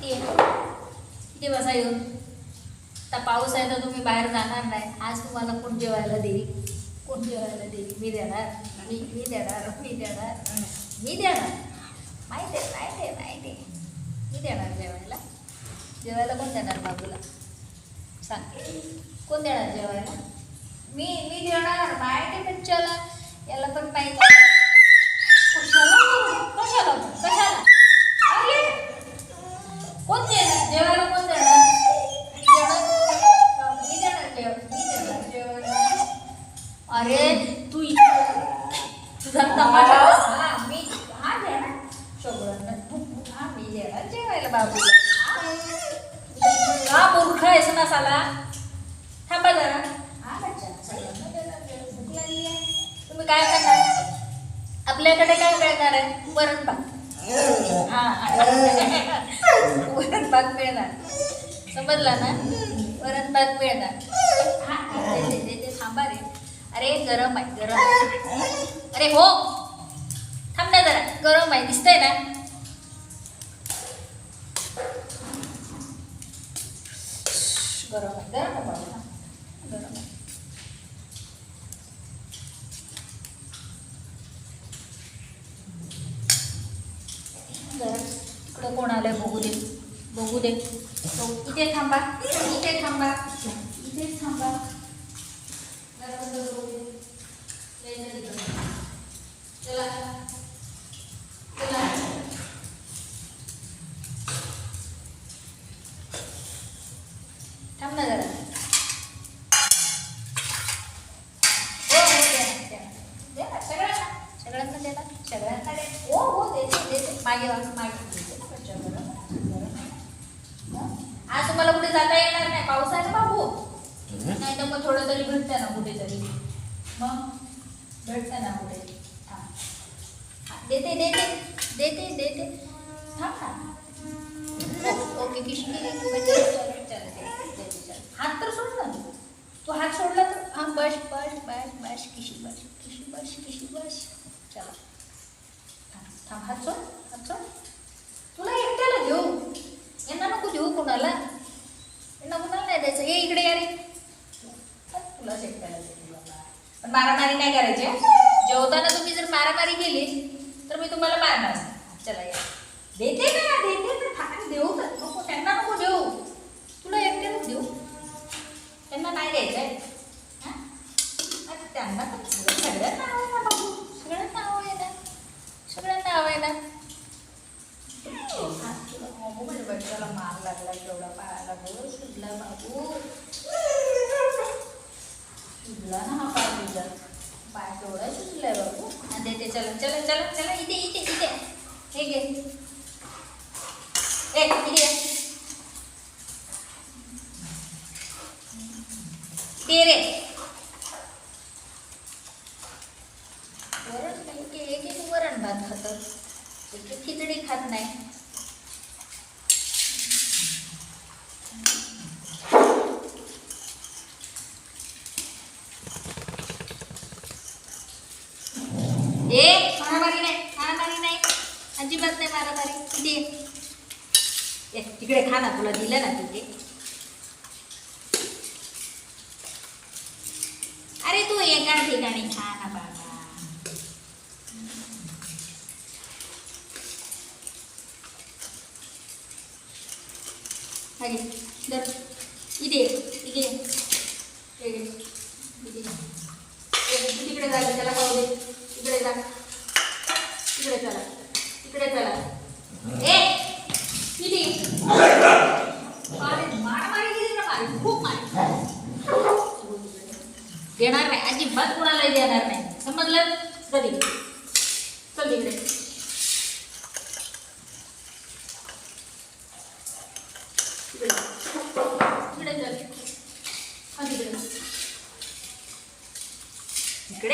किती आहे किती वाजता येऊन. आता पाऊस आहे तर तुम्ही बाहेर जाणार नाही. आज तुम्हाला कोण जेवायला देईल? कोण जेवायला देईल? मी देणार. मी मी देणार. मी देणार. मी देणार. माहिती आहे माहिती आहे माहिती आहे. मी देणार जेवायला. जेवायला कोण देणार बाबूला सांग. कोण देणार जेवायला? मी मी देणार. माहिती पण चला याला पण माहिती कशाला? कशाला? कशाला? अरे तू तुझा तमाशा हा मी हा देणार सगळं हा मी देणार जेवायला हा मूर्ख आहेस ना साला. थांबा जरा. हा तुम्ही काय करणार? आपल्याकडे काय करणार आहे? वरण भात. हा. भात मिळणार. समजला ना? वरण भात मिळणार. थांबा रे. अरे गरम आहे गरम अरे हो. थांब ना जरा. गरम आहे दिसतंय ना? गरम आहे गरम आहे बाबा. गरम आहे. तिकडं कोण आलंय बघू दे. बघू दे बघू- इथे थांबा इथे थांबा इथे थांबा जरा बंद करू दे. यायचं तिकडं. चला चला थांब ना जरा हो हो दे ना, दे ना. दे ना, सगळ्यांना सगळ्यांना दे ना सगळ्यांना दे हो हो देते देते मागे वाच मागे देते ना बच्चा, बरं, बरं. हं? आज तुम्हाला कुठे जाता येणार नाही पाऊस आहे ना बाबू नाही तर मग थोडं तरी भेटतं ना कुठेतरी. मग भेटतं ना कुठे हा. हा, देते देते देते देते. ना ओके चल. हात तर सोड ना तू. हात सोडला तर हा बस बस बस बस किशी बस किशी बस किशी बस. चला. थांब हात सोड हात सोड. तुला एकट्याला घेऊ. यांना नको देऊ कोणाला. यांना कोणाला नाही द्यायचं. हे इकडे या रे. देऊ बाबा. पण मारामारी नाही करायची? जेवताना तुम्ही जर मारामारी केली तर मी तुम्हाला मारणार. चला या. देते ना देते ना थांब देऊ का? नको त्यांना नको देऊ. तुला एकट्याला देऊ. त्यांना नाही द्यायचं आहे हं? त्यांना पण हवं आहे ना बाबू. सगळ्यांना हवं आहे ना. सगळ्यांना हवं आहे ना तुला म्हणजे बच्चाला मार लागला केवढा पायाला बोल सुटला बाबू सुटला ना हा पाय तुझा पाय केवढा बाबू आणि ते चला चला चला चला इथे इथे इथे हे घे ए इथे ये. दे रे वरण एक एक वरण भात खातं एक खिचडी खात नाही ए मारामारी नाही मारामारी नाही अजिबात नाही मारामारी. किती ए तिकडे खा ना तुला दिलं ना तिथे. अरे तू एका ठिकाणी खा ना बाबा. हागे दर इथे ये, इथे ये. हे घे. इथे ये. ए, तू तिकडे जा त्याला पाहू दे तिकडे जा तिकडे चला तिकडे चला ए किती मारे मारामारी केली ना मारी खूप मारी देणार नाही अजिबात कोणालाही देणार नाही. समजलं? कधी चल इकडे. इकडे इकडे चल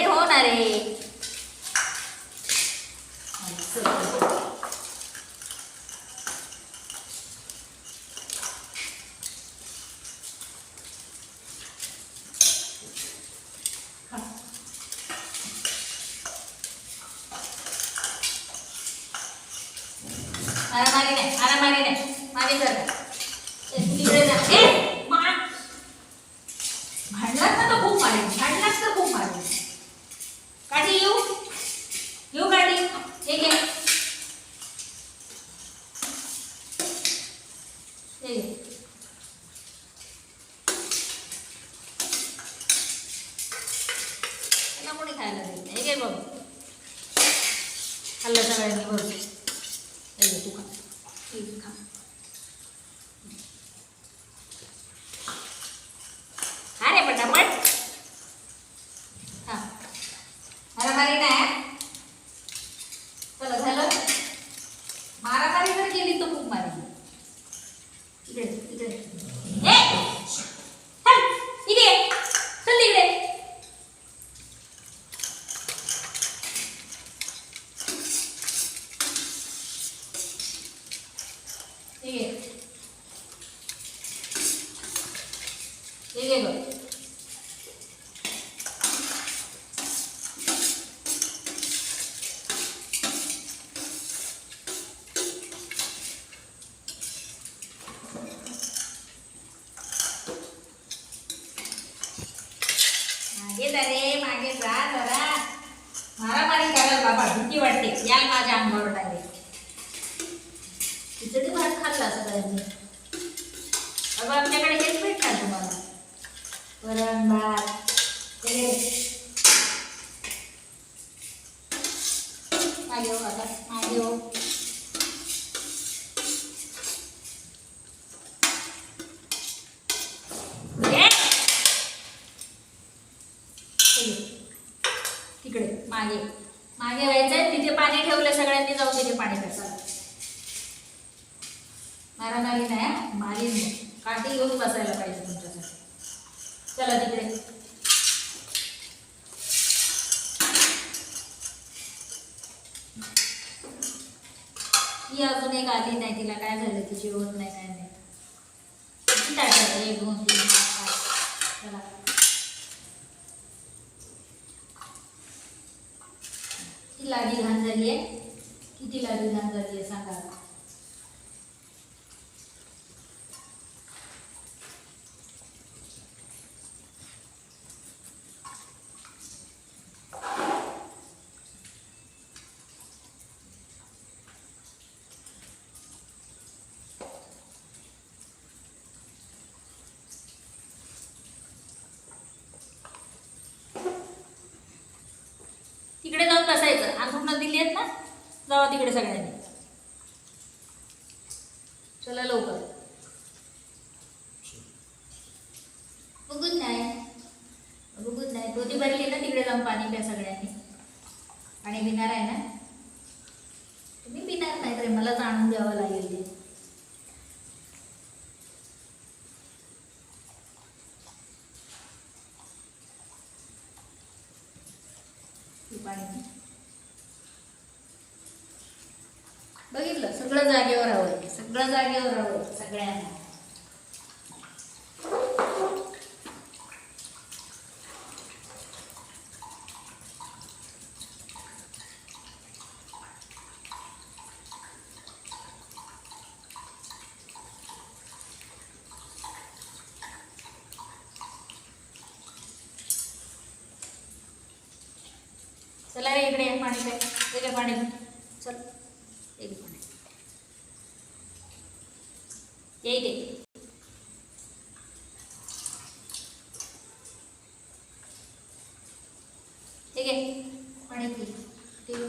हो ना रे हा, चल. हा. मारामारी नाही मारामारी नाही मागे कर ए, तू तिकडे जा ए मा भांडलात ना तर खूप मारेल भांडलात तर खूप मारेल काठी येऊ येऊ काठी हे घे हे घे. त्याला कोणी खायला देत नाही हे घे बघ खाल्लं सगळ्यांनी बघ हे घे तू खा हे घे, खा खा रे पटापट हा मारामारी नाही हा? चला झालं मारामारी जर केली तर खूप मारेल इकडे इकडे ए चल इकडे ये. चल इकडे इकडे इकडे बघ मागे जा रे मागे जा जरा मारामारी करायला बाबा भीती वाटते. याल माझ्या अंगावर डायरेक्ट खिचडी भात खाल्ला सगळ्यांनी अगं आमच्याकडे हेच भेटणार तुम्हाला. वरण भात ते मागे आता मागे तिकडे मागे. मागे व्हायचंय तिथे पाणी ठेवलं सगळ्यांनी जाऊन तिथे पाणी प्यायचं. मारा नाही नाही मारी काठी घेऊन बसायला पाहिजे तुमच्यासाठी. चला तिकडे. ती अजून एक आली नाही तिला. काय झालं? तिची ओढ नाही काय नाही. किती टाकायचं एक दोन तीन चार पाच चला किती लादी घाण झाली आहे किती लादी घाण झाली आहे सांगा तिकडे जाऊन बसायचं अंथरुणात दिली आहेत ना जावा तिकडे सगळ्यांनी. चला लवकर. बघूच नाही बघूच नाही पोती भरली ना तिकडे जाऊन पाणी प्या सगळ्यांनी. पाणी पिणार आहे ना? तुम्ही पिणार नाही तर मलाच आणून द्यावं लागेल ते. पाणी बघितलं? सगळं जागेवर हवंय. सगळं जागेवर हवंय सगळ्यांना. चला रे इकडे पाणी काय पाणी. चल. एक पाणी ये इथे ठीक आहे? पाणी पी टेबल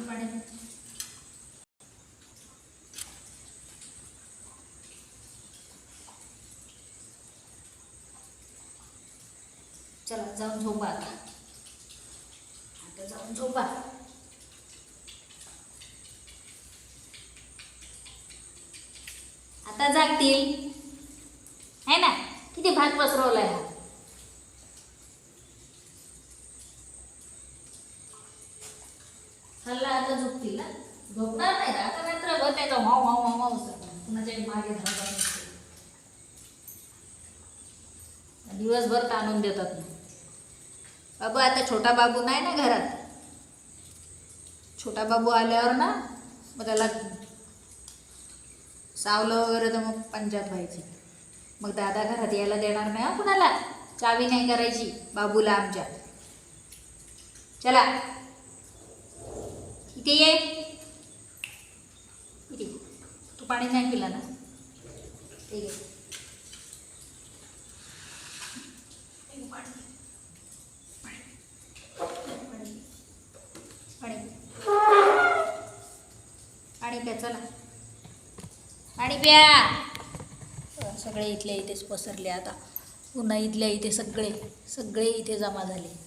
चला जाऊन झोपा आता. आता जाऊन झोपा. आता जागतील. है ना? किती भात पसरवलाय हा? हल्ला आता झोपतील ना? झोपणार नाही आता नंतर भर त्याचा वाव वाव वाव वाव असं कुणाच्या मागे धावत दिवसभर ताणून देतात ना बाबू आता छोटा बाबू नाही ना घरात? छोटा बाबू आल्यावर ना मग त्याला सावलं वगैरे तर मग पंचायत व्हायची. मग दादा घरात यायला देणार नाही हो कुणाला? चावी नाही करायची बाबूला आमच्या. चला. इथे ये. इथे. तू पाणी नाही पिला ना? ठीक आहे आणि पाणी. ना चला. पाणी प्या. सगळे इथल्या इथेच पसरले आता. पुन्हा इथल्या इथे सगळे सगळे इथे जमा झाले.